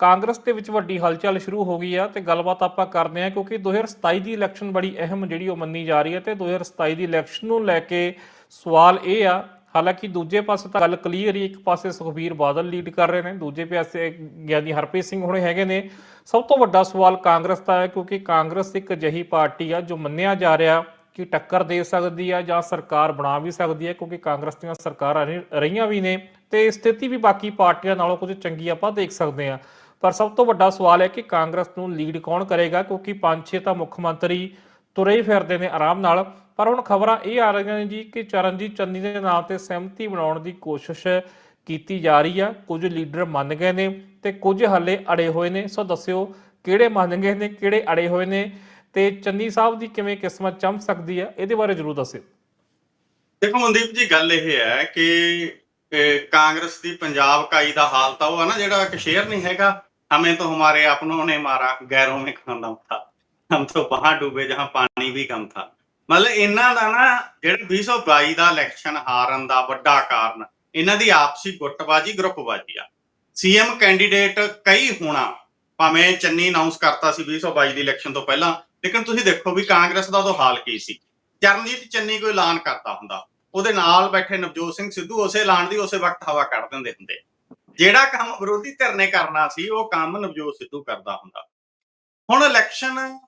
ਕਾਂਗਰਸ ਦੇ ਵਿੱਚ ਵੱਡੀ ਹਲਚਲ ਸ਼ੁਰੂ ਹੋ ਗਈ ਆ ਤੇ ਗੱਲਬਾਤ ਆਪਾਂ ਕਰਦੇ ਆ ਕਿਉਂਕਿ 2027 ਦੀ ਇਲੈਕਸ਼ਨ ਬੜੀ ਅਹਿਮ ਜਿਹੜੀ ਉਹ ਮੰਨੀ ਜਾ ਰਹੀ ਹੈ ਤੇ 2027 ਦੀ ਇਲੈਕਸ਼ਨ ਨੂੰ ਲੈ ਕੇ ਸਵਾਲ ਇਹ ਆ, ਹਾਲਾਂਕਿ ਦੂਜੇ ਪਾਸੇ ਤਾਂ ਗੱਲ ਕਲੀਅਰ ਹੀ ਇੱਕ ਪਾਸੇ ਸੁਖਬੀਰ ਬਾਦਲ ਲੀਡ ਕਰ ਰਹੇ ਨੇ, ਦੂਜੇ ਪਾਸੇ ਗਿਆਨੀ ਹਰਪ੍ਰੀਤ ਸਿੰਘ ਹੁਣੇ ਹੈਗੇ ਨੇ। ਸਭ ਤੋਂ ਵੱਡਾ ਸਵਾਲ ਕਾਂਗਰਸ ਦਾ ਹੈ ਕਿਉਂਕਿ ਕਾਂਗਰਸ ਇੱਕ ਅਜਿਹੀ ਪਾਰਟੀ ਆ ਜੋ ਮੰਨਿਆ ਜਾ ਰਿਹਾ ਕਿ ਟੱਕਰ ਦੇ ਸਕਦੀ ਆ ਜਾਂ ਸਰਕਾਰ ਬਣਾ ਵੀ ਸਕਦੀ ਹੈ ਕਿਉਂਕਿ ਕਾਂਗਰਸ ਦੀਆਂ ਸਰਕਾਰਾਂ ਰਹੀ- ਰਹੀਆਂ ਵੀ ਨੇ ਤੇ ਸਥਿਤੀ ਵੀ ਬਾਕੀ ਪਾਰਟੀਆਂ ਨਾਲੋਂ ਕੁਝ ਚੰਗੀ ਆਪਾਂ ਦੇਖ ਸਕਦੇ ਆ ਪਰ ਸਭ ਤੋਂ ਵੱਡਾ ਸਵਾਲ ਹੈ ਕਿ ਕਾਂਗਰਸ ਨੂੰ ਲੀਡ ਕੌਣ ਕਰੇਗਾ, ਕਿਉਂਕਿ ਪੰਜ ਛੇ ਤਾਂ ਮੁੱਖ ਮੰਤਰੀ ਤੁਰੇ ਹੀ ਫਿਰਦੇ ਨੇ ਆਰਾਮ ਨਾਲ। ਪਰ ਹੁਣ ਖਬਰਾਂ ਇਹ ਆ ਰਹੀਆਂ ਨੇ ਜੀ ਕਿ ਚਰਨਜੀਤ ਚੰਨੀ ਦੇ ਨਾਮ ਤੇ ਸਹਿਮਤੀ ਬਣਾਉਣ ਦੀ ਕੋਸ਼ਿਸ਼ ਕੀਤੀ ਜਾ ਰਹੀ ਆ। ਕੁਝ ਲੀਡਰ ਮੰਨ ਗਏ ਨੇ ਤੇ ਕੁਝ ਹੱਲੇ ਅੜੇ ਹੋਏ ਨੇ। ਸੋ ਦੱਸਿਓ ਕਿਹੜੇ ਮੰਨ ਗਏ ਨੇ, ਕਿਹੜੇ ਅੜੇ ਹੋਏ ਨੇ ਤੇ ਚੰਨੀ ਸਾਹਿਬ ਦੀ ਕਿਵੇਂ ਕਿਸਮਤ ਚਮਕ ਸਕਦੀ ਆ, ਇਹਦੇ ਬਾਰੇ ਜਰੂਰ ਦੱਸਿਓ। ਦੇਖੋ ਮਨਦੀਪ ਜੀ, ਗੱਲ ਇਹ ਹੈ ਕਿ ਕਾਂਗਰਸ ਦੀ ਪੰਜਾਬ ਇਕਾਈ ਦਾ ਹਾਲ ਤਾਂ ਉਹ ਹੈ ਨਾ ਜਿਹੜਾ ਇੱਕ ਸ਼ੇਰ ਨਹੀਂ ਹੈਗਾ ਹਮੇ ਤਾਂ ਹਮਾਰੇ ਆਪਨੋਂ ਨੇ ਮਾਰਾ ਗੈਰੋਂ में ਖਾਂਦਾ ਥਾ ਹਮ ਤਾਂ ਵਹਾਂ ਡੂਬੇ ਜਹਾਂ ਪਾਣੀ ਵੀ ਕਮ ਥਾ ਮਤਲਬ ਇਹਨਾਂ ਦਾ ਨਾ ਜਿਹੜਾ 2022 ਦਾ ਇਲੈਕਸ਼ਨ ਹਾਰਨ ਦਾ ਵੱਡਾ ਕਾਰਨ ਇਹਨਾਂ ਦੀ ਆਪਸੀ ਗੁੱਟਬਾਜੀ ਗਰੁੱਪਬਾਜੀ ਆ ਸੀਐਮ ਕੈਂਡੀਡੇਟ ਕਈ ਹੋਣਾ ਭਾਵੇਂ ਚੰਨੀ ਅਨਾਉਂਸ ਕਰਤਾ ਸੀ 2022 ਦੀ ਇਲੈਕਸ਼ਨ ਤੋਂ ਪਹਿਲਾਂ ਲੇਕਿਨ ਤੁਸੀਂ ਦੇਖੋ ਵੀ ਕਾਂਗਰਸ ਦਾ ਉਦੋਂ ਹਾਲ ਕੀ ਸੀ ਚਰਨਜੀਤ ਚੰਨੀ ਕੋਈ ਐਲਾਨ ਕਰਦਾ ਹੁੰਦਾ ਉਹਦੇ ਨਾਲ ਬੈਠੇ ਨਵਜੋਤ ਸਿੰਘ ਸਿੱਧੂ ਉਸੇ ਐਲਾਨ ਦੀ ਉਸੇ ਵਕਤ ਹਵਾ ਕੱਢ ਦਿੰਦੇ ਹੁੰਦੇ ਜਿਹੜਾ ਕੰਮ ਵਿਰੋਧੀ ਧਿਰ ਨੇ ਕਰਨਾ ਸੀ, ਉਹ ਕੰਮ ਨਵਜੋਤ ਸਿੱਧੂ ਕਰਦਾ ਹੁੰਦਾ। ਹੁਣ ਇਲੈਕਸ਼ਨ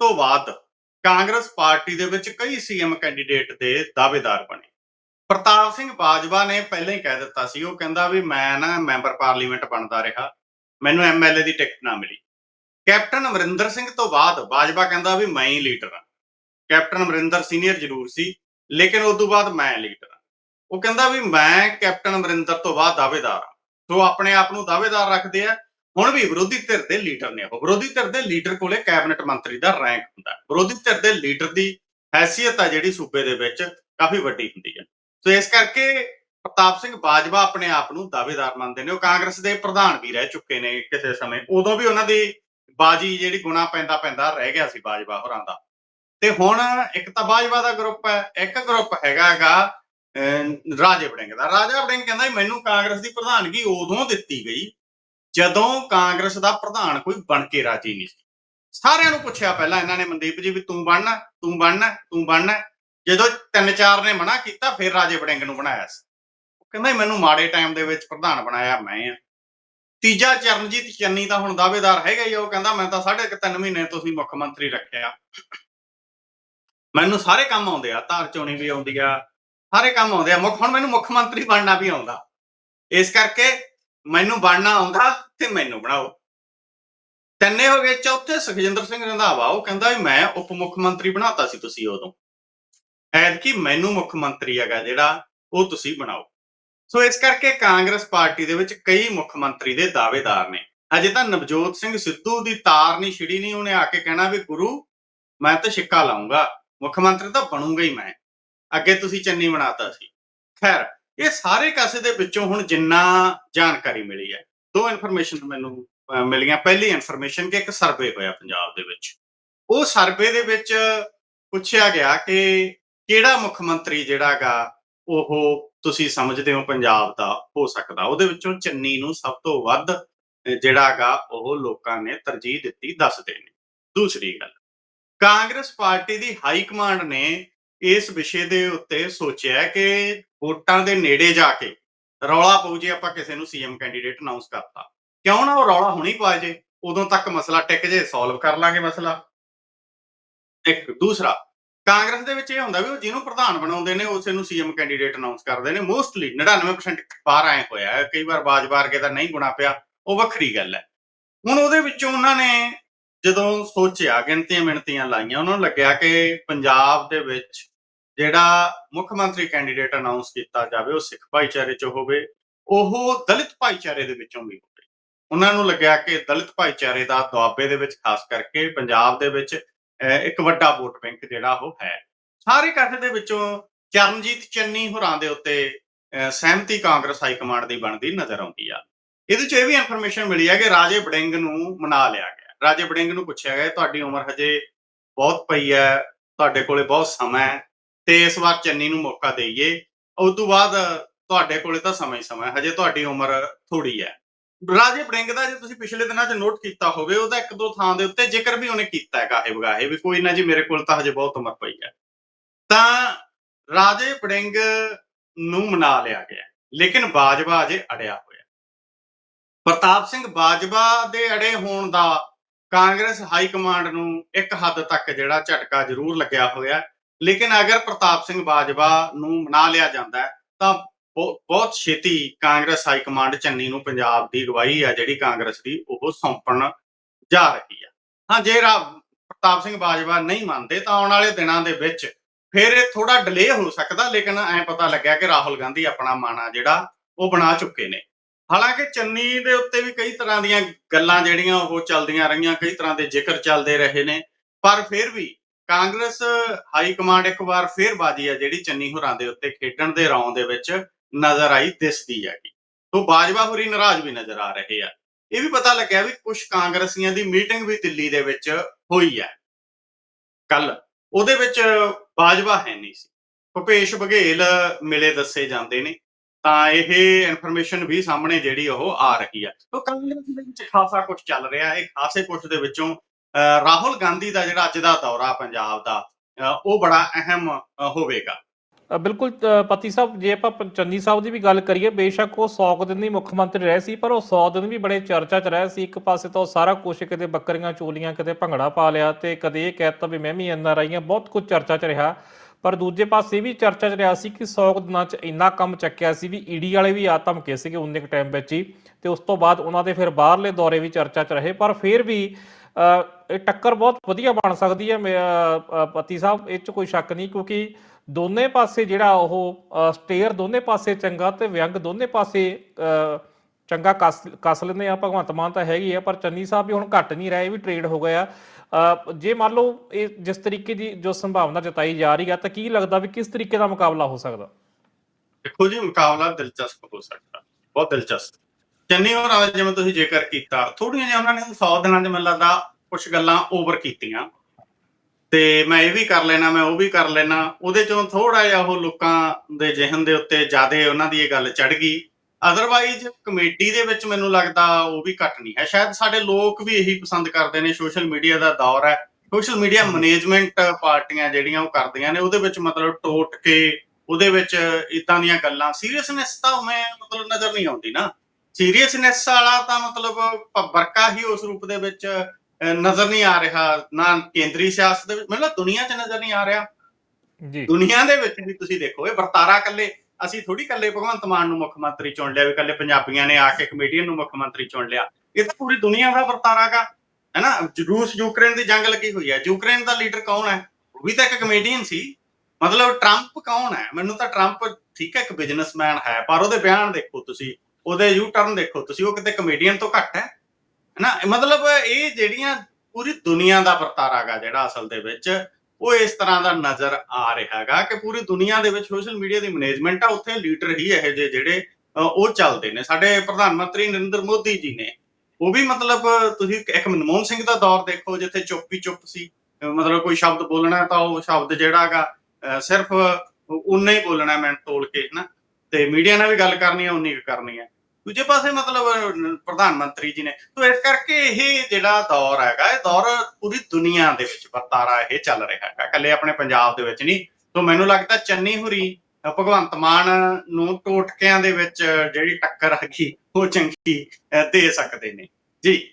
ਤੋਂ ਬਾਅਦ ਕਾਂਗਰਸ ਪਾਰਟੀ ਦੇ ਵਿੱਚ ਕਈ ਸੀਐਮ ਕੈਂਡੀਡੇਟ ਦੇ ਦਾਅਵੇਦਾਰ ਬਣੇ। ਪ੍ਰਤਾਪ ਸਿੰਘ ਬਾਜਵਾ ਨੇ ਪਹਿਲਾਂ ਹੀ ਕਹਿ ਦਿੱਤਾ ਸੀ, ਉਹ ਕਹਿੰਦਾ ਵੀ ਮੈਂ ਨਾ ਮੈਂਬਰ ਪਾਰਲੀਮੈਂਟ ਬਣਦਾ ਰਿਹਾ, ਮੈਨੂੰ ਐਮਐਲਏ ਦੀ ਟਿਕਟ ਨਾ ਮਿਲੀ। ਕੈਪਟਨ ਅਮਰਿੰਦਰ ਸਿੰਘ ਤੋਂ ਬਾਅਦ ਬਾਜਵਾ ਕਹਿੰਦਾ ਵੀ ਮੈਂ ਹੀ ਲੀਡਰ ਹਾਂ। ਕੈਪਟਨ ਅਮਰਿੰਦਰ ਸੀਨੀਅਰ ਜ਼ਰੂਰ ਸੀ, ਲੇਕਿਨ ਉਸ ਤੋਂ ਬਾਅਦ ਮੈਂ ਲੀਡਰ ਹਾਂ। ਉਹ ਕਹਿੰਦਾ ਵੀ ਮੈਂ ਕੈਪਟਨ ਅਮਰਿੰਦਰ ਤੋਂ ਬਾਅਦ ਦਾਅਵੇਦਾਰ ਹਾਂ। ਸੋ ਆਪਣੇ ਆਪ ਨੂੰ ਦਾਅਵੇਦਾਰ ਰੱਖਦੇ ਆ। ਹੁਣ ਵੀ ਵਿਰੋਧੀ ਧਿਰ ਦੇ ਲੀਡਰ ਨੇ ਉਹ। ਵਿਰੋਧੀ ਧਿਰ ਦੇ ਲੀਡਰ ਕੋਲੇ ਕੈਬਨਿਟ ਮੰਤਰੀ ਦਾ ਰੈਂਕ ਹੁੰਦਾ। ਵਿਰੋਧੀ ਧਿਰ ਦੇ ਲੀਡਰ ਦੀ ਹੈਸੀਅਤ ਆ ਜਿਹੜੀ ਸੂਬੇ ਦੇ ਵਿੱਚ ਕਾਫੀ ਵੱਡੀ ਹੁੰਦੀ ਹੈ ਸੋ ਇਸ ਕਰਕੇ ਪ੍ਰਤਾਪ ਸਿੰਘ ਬਾਜਵਾ ਆਪਣੇ ਆਪ ਨੂੰ ਦਾਅਵੇਦਾਰ ਮੰਨਦੇ ਨੇ। ਉਹ ਕਾਂਗਰਸ ਦੇ ਪ੍ਰਧਾਨ ਵੀ ਰਹਿ ਚੁੱਕੇ ਨੇ ਕਿਸੇ ਸਮੇਂ। ਉਦੋਂ ਵੀ ਉਹਨਾਂ ਦੀ ਬਾਜੀ ਜਿਹੜੀ ਗੁਣਾ ਪੈਂਦਾ ਪੈਂਦਾ ਰਹਿ ਗਿਆ ਸੀ ਬਾਜਵਾ ਹੋਰਾਂ ਦਾ। ਤੇ ਹੁਣ ਇੱਕ ਤਾਂ ਬਾਜਵਾ ਦਾ ਗਰੁੱਪ ਹੈ, ਇੱਕ ਗਰੁੱਪ ਹੈਗਾਗਾ ਰਾਜੇ ਵੜਿੰਗ ਦਾ। ਰਾਜਾ ਵੜਿੰਗ ਕਹਿੰਦਾ ਮੈਨੂੰ ਕਾਂਗਰਸ ਦੀ ਪ੍ਰਧਾਨਗੀ ਉਦੋਂ ਦਿੱਤੀ ਗਈ ਜਦੋਂ ਕਾਂਗਰਸ ਦਾ ਪ੍ਰਧਾਨ ਕੋਈ ਬਣ ਕੇ ਰਾਜੀ ਨਹੀਂ ਸੀ। ਸਾਰਿਆਂ ਨੂੰ ਪੁੱਛਿਆ ਪਹਿਲਾਂ ਇਹਨਾਂ ਨੇ ਮਨਦੀਪ ਜੀ ਵੀ ਤੂੰ ਬਣਨਾ ਤੂੰ ਬਣਨਾ ਤੂੰ ਬਣਨਾ। ਜਦੋਂ ਤਿੰਨ ਚਾਰ ਨੇ ਮਨਾ ਕੀਤਾ, ਫਿਰ ਰਾਜੇ ਵੜਿੰਗ ਨੂੰ ਬਣਾਇਆ ਸੀ। ਉਹ ਕਹਿੰਦਾ ਮੈਨੂੰ ਮਾੜੇ ਟਾਈਮ ਦੇ ਵਿੱਚ ਪ੍ਰਧਾਨ ਬਣਾਇਆ ਮੈਂ ਆ। ਤੀਜਾ ਚਰਨਜੀਤ ਚੰਨੀ ਦਾ ਹੁਣ ਦਾਅਵੇਦਾਰ ਹੈਗਾ ਹੀ ਉਹ ਕਹਿੰਦਾ ਮੈਂ ਤਾਂ ਸਾਢੇ ਕੁ ਤਿੰਨ ਮਹੀਨੇ ਤੁਸੀਂ ਮੁੱਖ ਮੰਤਰੀ ਰੱਖਿਆ। ਮੈਨੂੰ ਸਾਰੇ ਕੰਮ ਆਉਂਦੇ ਆ ਧਾਰ ਚੋਣੀ ਵੀ ਆਉਂਦੀ ਆ ਸਾਰੇ ਕੰਮ ਆਉਂਦੇ ਆ। ਮੁੱਖ ਹੁਣ ਮੈਨੂੰ ਮੁੱਖ ਮੰਤਰੀ ਬਣਨਾ ਵੀ ਆਉਂਦਾ। ਇਸ ਕਰਕੇ ਮੈਨੂੰ ਬਣਨਾ ਆਉਂਦਾ ਤੇ ਮੈਨੂੰ ਬਣਾਓ। ਤਿੰਨੇ ਹੋ ਗਏ। ਚੌਥੇ ਸੁਖਜਿੰਦਰ ਸਿੰਘ ਰੰਧਾਵਾ, ਉਹ ਕਹਿੰਦਾ ਵੀ ਮੈਂ ਉਪ ਮੁੱਖ ਮੰਤਰੀ ਬਣਾਤਾ ਸੀ ਤੁਸੀਂ ਉਦੋਂ। ਐਤਕੀ ਮੈਨੂੰ ਮੁੱਖ ਮੰਤਰੀ ਹੈਗਾ ਜਿਹੜਾ, ਉਹ ਤੁਸੀਂ ਬਣਾਓ। ਸੋ ਇਸ ਕਰਕੇ ਕਾਂਗਰਸ ਪਾਰਟੀ ਦੇ ਵਿੱਚ ਕਈ ਮੁੱਖ ਮੰਤਰੀ ਦੇ ਦਾਅਵੇਦਾਰ ਨੇ। ਅਜੇ ਤਾਂ ਨਵਜੋਤ ਸਿੰਘ ਸਿੱਧੂ ਦੀ ਤਾਰ ਨਹੀਂ ਛਿੜੀ, ਨਹੀਂ ਉਹਨੇ ਆ ਕੇ ਕਹਿਣਾ ਵੀ ਗੁਰੂ, ਮੈਂ ਤਾਂ ਛਿੱਕਾ ਲਾਉਂਗਾ ਮੁੱਖ ਮੰਤਰੀ ਤਾਂ ਬਣੂੰਗਾ ਹੀ ਮੈਂ। ਅੱਗੇ ਤੁਸੀਂ ਚੰਨੀ ਬਣਾਤਾ ਸੀ। ਖੈਰ ਇਹ ਸਾਰੇ ਕਾਸੇ ਦੇ ਵਿੱਚੋਂ ਹੁਣ ਜਿੰਨਾ ਜਾਣਕਾਰੀ ਮਿਲੀ ਹੈ ਦੋ ਇਨਫੋਰਮੇਸ਼ਨ ਮੈਨੂੰ ਮਿਲੀਆਂ। ਪਹਿਲੀ ਇਨਫੋਰਮੇਸ਼ਨ ਕਿ ਇੱਕ ਸਰਵੇ ਹੋਇਆ ਪੰਜਾਬ ਦੇ ਵਿੱਚ। ਉਹ ਸਰਵੇ ਦੇ ਵਿੱਚ ਪੁੱਛਿਆ ਗਿਆ ਕਿ ਕਿਹੜਾ ਮੁੱਖ ਮੰਤਰੀ ਜਿਹੜਾਗਾ ਉਹ ਤੁਸੀਂ ਸਮਝਦੇ ਹੋ ਪੰਜਾਬ ਦਾ ਹੋ ਸਕਦਾ। ਉਹਦੇ ਵਿੱਚੋਂ ਚੰਨੀ ਨੂੰ ਸਭ ਤੋਂ ਵੱਧ ਅਹ, ਜਿਹੜਾਗਾ ਉਹ ਲੋਕਾਂ ਨੇ ਤਰਜੀਹ ਦਿੱਤੀ ਦੱਸਦੇ ਨੇ। ਦੂਸਰੀ ਗੱਲ ਕਾਂਗਰਸ ਪਾਰਟੀ ਦੀ ਹਾਈ ਕਮਾਂਡ ਨੇ ਇਸ ਵਿਸ਼ੇ ਦੇ ਉੱਤੇ ਸੋਚਿਆ ਕਿ ਵੋਟਾਂ ਦੇ ਨੇੜੇ ਜਾ ਕੇ ਰੌਲਾ ਪਊ ਜੇ ਆਪਾਂ ਕਿਸੇ ਨੂੰ ਸੀਐਮ ਕੈਂਡੀਡੇਟ ਅਨਾਉਂਸ ਕਰਤਾ। ਕਿਉਂ ਨਾ ਉਹ ਰੌਲਾ ਹੁਣੀ ਪਾ ਜੇ, ਉਦੋਂ ਤੱਕ ਮਸਲਾ ਟਿਕ ਜੇ ਸੋਲਵ ਕਰ ਲਾਂਗੇ ਮਸਲਾ। ਇੱਕ ਦੂਸਰਾ, ਕਾਂਗਰਸ ਦੇ ਵਿੱਚ ਇਹ ਹੁੰਦਾ ਵੀ ਉਹ ਜਿਹਨੂੰ ਪ੍ਰਧਾਨ ਬਣਾਉਂਦੇ ਨੇ, ਉਸੇ ਨੂੰ ਸੀਐਮ ਕੈਂਡੀਡੇਟ ਅਨਾਉਂਸ ਕਰਦੇ ਨੇ। ਮੋਸਟਲੀ 99% ਬਾਹਰ ਆਏ ਹੋਇਆ ਹੈ। ਕਈ ਵਾਰ ਬਾਜ-ਬਾਰ ਕੇ ਦਾ ਨਹੀਂ ਗੁਣਾ ਪਿਆ, ਉਹ ਵੱਖਰੀ ਗੱਲ ਹੈ। ਹੁਣ ਉਹਦੇ ਵਿੱਚੋਂ ਉਹਨਾਂ ਨੇ ਜਦੋਂ ਸੋਚਿਆ, ਗਿਣਤੀਆਂ ਮਿਣਤੀਆਂ ਲਾਈਆਂ, ਉਹਨਾਂ ਨੂੰ ਲੱਗਿਆ ਕਿ ਪੰਜਾਬ ਦੇ ਵਿੱਚ ਜਿਹੜਾ ਮੁੱਖ ਮੰਤਰੀ ਕੈਂਡੀਡੇਟ ਅਨਾਉਂਸ ਕੀਤਾ ਜਾਵੇ, ਉਹ ਸਿੱਖ ਭਾਈਚਾਰੇ ਚ ਹੋਵੇ, ਉਹ ਦਲਿਤ ਭਾਈਚਾਰੇ ਦੇ ਵਿੱਚੋਂ ਵੀ ਹੋਵੇ। ਉਹਨਾਂ ਨੂੰ ਲੱਗਿਆ ਕਿ ਦਲਿਤ ਭਾਈਚਾਰੇ ਦਾ ਦੁਆਬੇ ਦੇ ਵਿੱਚ, ਖਾਸ ਕਰਕੇ ਪੰਜਾਬ ਦੇ ਵਿੱਚ ਇੱਕ ਵੱਡਾ ਵੋਟ ਬੈਂਕ ਜਿਹੜਾ ਉਹ ਹੈ। ਸਾਰੇ ਕਾਸੇ ਦੇ ਵਿੱਚੋਂ ਚਰਨਜੀਤ ਚੰਨੀ ਹੋਰਾਂ ਦੇ ਉੱਤੇ ਸਹਿਮਤੀ ਕਾਂਗਰਸ ਹਾਈ ਕਮਾਂਡ ਦੀ ਬਣਦੀ ਨਜ਼ਰ ਆਉਂਦੀ ਆ। ਇਹਦੇ ਚ ਇਹ ਵੀ ਇਨਫੋਰਮੇਸ਼ਨ ਮਿਲੀ ਹੈ ਕਿ ਰਾਜੇ ਵੜਿੰਗ ਨੂੰ ਮਨਾ ਲਿਆ ਗਿਆ। ਰਾਜੇ ਵੜਿੰਗ ਨੂੰ ਪੁੱਛਿਆ ਗਿਆ, ਤੁਹਾਡੀ ਉਮਰ ਹਜੇ ਬਹੁਤ ਪਈ ਹੈ, ਤੁਹਾਡੇ ਕੋਲੇ ਬਹੁਤ ਸਮਾਂ ਹੈ ਤੇ ਇਸ ਵਾਰ ਚੰਨੀ ਨੂੰ ਮੌਕਾ ਦੇਈਏ। ਉਸ ਤੋਂ ਬਾਅਦ ਤੁਹਾਡੇ ਕੋਲੇ ਤਾਂ ਸਮਾਂ ਹੀ ਸਮਾਂ ਹਜੇ ਤੁਹਾਡੀ ਉਮਰ ਥੋੜੀ ਹੈ। ਰਾਜੇ ਬੜਿੰਗ ਦਾ ਜੇ ਤੁਸੀਂ ਪਿਛਲੇ ਦਿਨਾਂ 'ਚ ਨੋਟ ਕੀਤਾ ਹੋਵੇ ਉਹਦਾ ਇੱਕ ਦੋ ਥਾਂ ਦੇ ਉੱਤੇ ਜ਼ਿਕਰ ਵੀ ਉਹਨੇ ਕੀਤਾ ਹੈ ਗਾਹੇ ਬਗਾਹੇ ਵੀ ਕੋਈ ਨਾ ਜੀ ਮੇਰੇ ਕੋਲ ਤਾਂ ਹਜੇ ਬਹੁਤ ਉਮਰ ਪਈ ਹੈ। ਤਾਂ ਰਾਜੇ ਬੜਿੰਗ ਨੂੰ ਮਨਾ ਲਿਆ ਗਿਆ, ਲੇਕਿਨ ਬਾਜਵਾ ਅਜੇ ਅੜਿਆ ਹੋਇਆ। ਪ੍ਰਤਾਪ ਸਿੰਘ ਬਾਜਵਾ ਦੇ ਅੜੇ ਹੋਣ ਦਾ ਕਾਂਗਰਸ ਹਾਈ ਕਮਾਂਡ ਨੂੰ ਇੱਕ ਹੱਦ ਤੱਕ ਜਿਹੜਾ ਝਟਕਾ ਜ਼ਰੂਰ ਲੱਗਿਆ ਹੋਇਆ। ਲੇਕਿਨ ਅਗਰ ਪ੍ਰਤਾਪ ਸਿੰਘ ਬਾਜਵਾ ਨੂੰ ਮਨਾ ਲਿਆ ਜਾਂਦਾ ਤਾਂ ਬਹੁ- ਬਹੁਤ ਛੇਤੀ ਕਾਂਗਰਸ ਹਾਈ ਕਮਾਂਡ ਚੰਨੀ ਨੂੰ ਪੰਜਾਬ ਦੀ ਅਗਵਾਈ ਆ, ਜਿਹੜੀ ਕਾਂਗਰਸ ਦੀ ਉਹ ਸੌਂਪਣ ਜਾ ਰਹੀ ਆ। ਹਾਂ, ਜੇ ਰਾ- ਪ੍ਰਤਾਪ ਸਿੰਘ ਬਾਜਵਾ ਨਹੀਂ ਮੰਨਦੇ, ਤਾਂ ਆਉਣ ਵਾਲੇ ਦਿਨਾਂ ਦੇ ਵਿੱਚ ਫਿਰ ਇਹ ਥੋੜਾ ਡਿਲੇ ਹੋ ਸਕਦਾ, ਲੇਕਿਨ ਐ ਪਤਾ ਲੱਗਿਆ ਕਿ ਰਾਹੁਲ ਗਾਂਧੀ ਆਪਣਾ ਮਾਣਾ ਜਿਹੜਾ ਉਹ ਬਣਾ ਚੁੱਕੇ ਨੇ। ਹਾਲਾਂਕਿ ਚੰਨੀ ਦੇ ਉੱਤੇ ਵੀ ਕਈ ਤਰ੍ਹਾਂ ਦੀਆਂ ਗੱਲਾਂ ਜਿਹੜੀਆਂ ਉਹ ਚੱਲਦੀਆਂ ਰਹੀਆਂ, ਕਈ ਤਰ੍ਹਾਂ ਦੇ ਜ਼ਿਕਰ ਚੱਲਦੇ ਰਹੇ ਨੇ, ਪਰ ਫਿਰ ਵੀ ਕਾਂਗਰਸ ਹਾਈ ਕਮਾਂਡ ਇੱਕ ਵਾਰ ਫੇਰ ਬਾਜੀ ਆ ਜਿਹੜੀ ਚੰਨੀ ਹੋਰਾਂ ਦੇ ਉੱਤੇ ਖੇਡਣ ਦੇ ਰੌਂ ਦੇ ਵਿੱਚ ਨਜ਼ਰ ਆਈ, ਦਿਸਦੀ ਹੈਗੀ। ਤੋਂ ਬਾਜਵਾ ਹੋਰੀ ਨਾਰਾਜ਼ ਵੀ ਨਜ਼ਰ ਆ ਰਹੇ ਆ। ਇਹ ਵੀ ਪਤਾ ਲੱਗਿਆ ਵੀ ਕੁਝ ਕਾਂਗਰਸੀਆਂ ਦੀ ਮੀਟਿੰਗ ਵੀ ਦਿੱਲੀ ਦੇ ਵਿੱਚ ਹੋਈ ਹੈ। ਕੱਲ ਉਹਦੇ ਵਿੱਚ ਬਾਜਵਾ ਹੈ ਨਹੀਂ ਸੀ। ਭੁਪੇਸ਼ ਬਘੇਲ ਮਿਲੇ ਦੱਸੇ ਜਾਂਦੇ ਨੇ, ਤਾਂ ਇਹ ਇਨਫੋਰਮੇਸ਼ਨ ਵੀ ਸਾਹਮਣੇ ਜਿਹੜੀ ਉਹ ਆ ਰਹੀ ਹੈ। ਤੋਂ ਕਾਂਗਰਸ ਦੇ ਵਿੱਚ ਖਾਸਾ ਕੁਝ ਚੱਲ ਰਿਹਾ ਹੈ ਖਾਸੇ ਕੁਝ ਦੇ ਵਿੱਚੋਂ ਰਾਹੁਲ ਗਾਂਧੀ ਦਾ ਜਿਹੜਾ ਅੱਜ ਦਾ ਦੌਰਾ ਪੰਜਾਬ ਦਾ ਉਹ ਬੜਾ ਅਹਿਮ ਹੋਵੇਗਾ। ਬਿਲਕੁਲ ਪਤੀ ਸਾਹਿਬ, ਜੇ ਆਪਾਂ ਚੰਨੀ ਸਾਹਿਬ ਦੀ ਵੀ ਗੱਲ ਕਰੀਏ, ਬੇਸ਼ੱਕ ਉਹ 100 ਦਿਨ ਦੀ ਮੁੱਖ ਮੰਤਰੀ ਰਹੇ ਸੀ, ਪਰ ਉਹ 100 ਦਿਨ ਵੀ ਬੜੇ ਚਰਚਾ 'ਚ ਰਹੇ ਸੀ। ਇੱਕ ਪਾਸੇ ਤਾਂ ਸਾਰਾ ਕੁਝ ਕਿਤੇ ਬੱਕਰੀਆਂ, ਚੋਲੀਆਂ, ਕਿਤੇ ਭੰਗੜਾ ਪਾ ਲਿਆ ਤੇ ਕਦੇ ਇਹ ਕਹਿਤਾ ਵੀ ਮੈਂ ਵੀ ਐਨ ਆਈਆਂ, ਬਹੁਤ ਕੁਝ ਚਰਚਾ 'ਚ ਰਿਹਾ। ਪਰ ਦੂਜੇ ਪਾਸੇ ਵੀ ਚਰਚਾ 'ਚ ਰਿਹਾ ਸੀ ਕਿ 100 ਕੁ ਦਿਨਾਂ 'ਚ ਇੰਨਾ ਕੰਮ ਚੱਕਿਆ ਸੀ ਵੀ ਈਡੀ ਵਾਲੇ ਵੀ ਆ ਧਮਕੇ ਸੀਗੇ ਉਨੇ ਕੁ ਟਾਈਮ ਵਿੱਚ ਹੀ, ਤੇ ਉਸ ਤੋਂ ਬਾਅਦ ਉਹਨਾਂ ਦੇ ਫਿਰ ਬਾਹਰਲੇ ਦੌਰੇ ਵੀ ਚਰਚਾ 'ਚ ਰਹੇ। ਪਰ ਫਿਰ ਵੀ ਇਹ ਟੱਕਰ ਬਹੁਤ ਵਧੀਆ ਬਣ ਸਕਦੀ ਹੈ ਪਤੀ ਸਾਹਿਬ ਇਹ 'ਚ ਕੋਈ ਸ਼ੱਕ ਨਹੀਂ ਕਿਉਂਕਿ ਦੋਨੇ ਪਾਸੇ ਜਿਹੜਾ ਉਹ ਸਟੇਅਰ ਦੋਨੇ ਪਾਸੇ ਚੰਗਾ ਤੇ ਵਿਅੰਗ ਦੋਨੇ ਪਾਸੇ ਚੰਗਾ ਕਸ ਲੈਂਦੇ ਆ। ਭਗਵੰਤ ਮਾਨ ਤਾਂ ਹੈਗੀ ਆ ਪਰ ਚੰਨੀ ਸਾਹਿਬ ਵੀ ਹੁਣ ਘੱਟ ਨਹੀਂ ਰਹੇ ਵੀ ਟ੍ਰੇਡ ਹੋ ਗਿਆ ਅ, ਜੇ ਮੰਨ ਲਓ ਇਹ ਜਿਸ ਤਰੀਕੇ ਦੀ ਜੋ ਸੰਭਾਵਨਾ ਜਤਾਈ ਜਾ ਰਹੀ ਹੈ ਤਾਂ ਕੀ ਲੱਗਦਾ ਵੀ ਕਿਸ ਤਰੀਕੇ ਦਾ ਮੁਕਾਬਲਾ ਹੋ ਸਕਦਾ? ਦੇਖੋ ਜੀ ਮੁਕਾਬਲਾ ਦਿਲਚਸਪ ਹੋ ਸਕਦਾ ਬਹੁਤ ਦਿਲਚਸਪ। ਚੰਨੀ ਹੋਰਾਂ ਦਾ ਜਿਵੇਂ ਤੁਸੀਂ ਜ਼ਿਕਰ ਕੀਤਾ ਥੋੜੀਆਂ ਜਿਹੀਆਂ ਉਹਨਾਂ ਨੇ 100 ਦਿਨਾਂ 'ਚ ਮੈਨੂੰ ਲੱਗਦਾ ਕੁਝ ਗੱਲਾਂ ਓਵਰ ਕੀਤੀਆਂ। ਤੇ ਮੈਂ ਇਹ ਵੀ ਕਰ ਲੈਣਾ, ਮੈਂ ਉਹ ਵੀ ਕਰ ਲੈਣਾ, ਉਹਦੇ ਚੋਂ ਥੋੜਾ ਜਿਹਾ ਉਹ ਲੋਕਾਂ ਦੇ ਜ਼ਿਹਨ ਦੇ ਉੱਤੇ ਜਿਆਦੇ ਉਹਨਾਂ ਦੀ ਇਹ ਗੱਲ ਚੜ ਗਈ। ਅਦਰਵਾਈਜ਼ ਕਮੇਟੀ ਦੇ ਵਿੱਚ ਮੈਨੂੰ ਲੱਗਦਾ ਉਹ ਵੀ ਘੱਟ ਨਹੀਂ ਹੈ। ਸ਼ਾਇਦ ਸਾਡੇ ਲੋਕ ਵੀ ਇਹੀ ਪਸੰਦ ਕਰਦੇ ਨੇ, ਸੋਸ਼ਲ ਮੀਡੀਆ ਦਾ ਦੌਰ ਹੈ। ਸੋਸ਼ਲ ਮੀਡੀਆ ਮੈਨੇਜਮੈਂਟ ਪਾਰਟੀਆਂ ਜਿਹੜੀਆਂ ਉਹ ਕਰਦੀਆਂ ਨੇ, ਉਹਦੇ ਵਿੱਚ ਮਤਲਬ ਟੋਟ ਕੇ ਉਹਦੇ ਵਿੱਚ ਇਦਾਂ ਦੀਆਂ ਗੱਲਾਂ ਸੀਰੀਅਸਨੈਸ ਤਾਂ ਮੈਂ ਮਤਲਬ ਨਜ਼ਰ ਨਹੀਂ ਆਉਂਦੀ ਨਾ। ਸੀਰੀਅਸਨੈਸ ਵਾਲਾ ਤਾਂ ਮਤਲਬ ਵਰਕਾ ਹੀ ਉਸ ਰੂਪ ਦੇ ਵਿੱਚ ਨਜ਼ਰ ਨਹੀਂ ਆ ਰਿਹਾ ਨਾ ਕੇਂਦਰੀ ਸਿਆਸਤ ਦੇ ਵਿੱਚ ਮਤਲਬ ਦੁਨੀਆ 'ਚ ਨਜ਼ਰ ਨਹੀਂ ਆ ਰਿਹਾ। ਜੀ। ਦੁਨੀਆ ਦੇ ਵਿੱਚ ਵੀ ਤੁਸੀਂ ਦੇਖੋ ਇਹ ਵਰਤਾਰਾ ਕੱਲੇ ਅਸੀਂ ਥੋੜੀ ਕੱਲੇ ਭਗਵੰਤ ਮਾਨ ਨੂੰ ਮੁੱਖ ਮੰਤਰੀ ਚੁਣ ਲਿਆ ਵੀ ਕੱਲੇ ਪੰਜਾਬੀਆਂ ਨੇ ਆ ਕੇ ਕਮੇਡੀਅਨ ਨੂੰ ਮੁੱਖ ਮੰਤਰੀ ਚੁਣ ਲਿਆ। ਇਹ ਤਾਂ ਪੂਰੀ ਦੁਨੀਆ ਦਾ ਵਰਤਾਰਾਗਾ ਹੈਨਾ ਰੂਸ ਯੂਕਰੇਨ ਦੀ ਜੰਗ ਲੱਗੀ ਹੋਈ ਹੈ। ਯੂਕਰੇਨ ਦਾ ਲੀਡਰ ਕੌਣ ਹੈ? ਉਹ ਵੀ ਤਾਂ ਇੱਕ ਕਮੇਡੀਅਨ ਸੀ। ਮਤਲਬ ਟਰੰਪ ਕੌਣ ਹੈ? ਮੈਨੂੰ ਤਾਂ ਟਰੰਪ ਠੀਕ ਹੈ ਇੱਕ ਬਿਜ਼ਨਸਮੈਨ ਹੈ ਪਰ ਉਹਦੇ ਬਿਆਨ ਦੇਖੋ ਤੁਸੀਂ। ਉਹਦੇ ਯੂ ਟਰਨ ਦੇਖੋ, ਤੁਸੀਂ ਉਹ ਕਿਤੇ ਕਮੇਡੀਅਨ ਤੋਂ ਘੱਟ ਹੈ ਹੈਨਾ ਮਤਲਬ ਇਹ ਜਿਹੜੀਆਂ ਪੂਰੀ ਦੁਨੀਆ ਦਾ ਵਰਤਾਰਾਗਾ ਜਿਹੜਾ ਅਸਲ ਦੇ ਵਿੱਚ, ਉਹ ਇਸ ਤਰ੍ਹਾਂ ਦਾ ਨਜ਼ਰ ਆ ਰਿਹਾ ਕਿ ਪੂਰੀ ਦੁਨੀਆ ਦੇ ਵਿੱਚ ਸੋਸ਼ਲ ਮੀਡੀਆ ਦੀ ਮੈਨੇਜਮੈਂਟ ਆ, ਉੱਥੇ ਲੀਡਰ ਹੀ ਇਹੋ ਜਿਹੇ ਜਿਹੜੇ ਉਹ ਚੱਲਦੇ ਨੇ। ਸਾਡੇ ਪ੍ਰਧਾਨ ਮੰਤਰੀ ਨਰਿੰਦਰ ਮੋਦੀ ਜੀ ਨੇ। ਉਹ ਵੀ ਮਤਲਬ ਤੁਸੀਂ ਇੱਕ ਮਨਮੋਹਨ ਸਿੰਘ ਦਾ ਦੌਰ ਦੇਖੋ, ਜਿੱਥੇ ਚੁੱਪ ਹੀ ਚੁੱਪ ਸੀ। ਮਤਲਬ ਕੋਈ ਸ਼ਬਦ ਬੋਲਣਾ ਤਾਂ ਉਹ ਸ਼ਬਦ ਜਿਹੜਾ ਹੈਗਾ ਸਿਰਫ ਉਨਾ ਹੀ ਬੋਲਣਾ ਮੈਂ ਤੋਲ ਕੇ ਹਨਾ ਤੇ ਮੀਡੀਆ ਨਾਲ ਵੀ ਗੱਲ ਕਰਨੀ ਹੈ ਉਨੀ ਕੁ ਕਰਨੀ ਹੈ ਦੂਜੇ ਪਾਸੇ ਮਤਲਬ ਪ੍ਰਧਾਨ ਮੰਤਰੀ ਜੀ ਨੇ। ਤੋਂ ਇਸ ਕਰਕੇ ਇਹ ਜਿਹੜਾ ਦੌਰ ਹੈਗਾ, ਇਹ ਦੌਰ ਪੂਰੀ ਦੁਨੀਆ ਦੇ ਵਿੱਚ ਵਰਤਾਰਾ ਇਹ ਚੱਲ ਰਿਹਾ ਹੈਗਾ। ਇਕੱਲੇ ਆਪਣੇ ਪੰਜਾਬ ਦੇ ਵਿੱਚ ਨਹੀਂ। ਤੋਂ ਮੈਨੂੰ ਲੱਗਦਾ ਚੰਨੀ ਹੁਰੀ ਭਗਵੰਤ ਮਾਨ ਨੂੰ ਟੋਟਕਿਆਂ ਦੇ ਵਿੱਚ ਜਿਹੜੀ ਟੱਕਰ ਹੈਗੀ, ਉਹ ਚੰਗੀ ਦੇ ਸਕਦੇ ਨੇ। ਜੀ।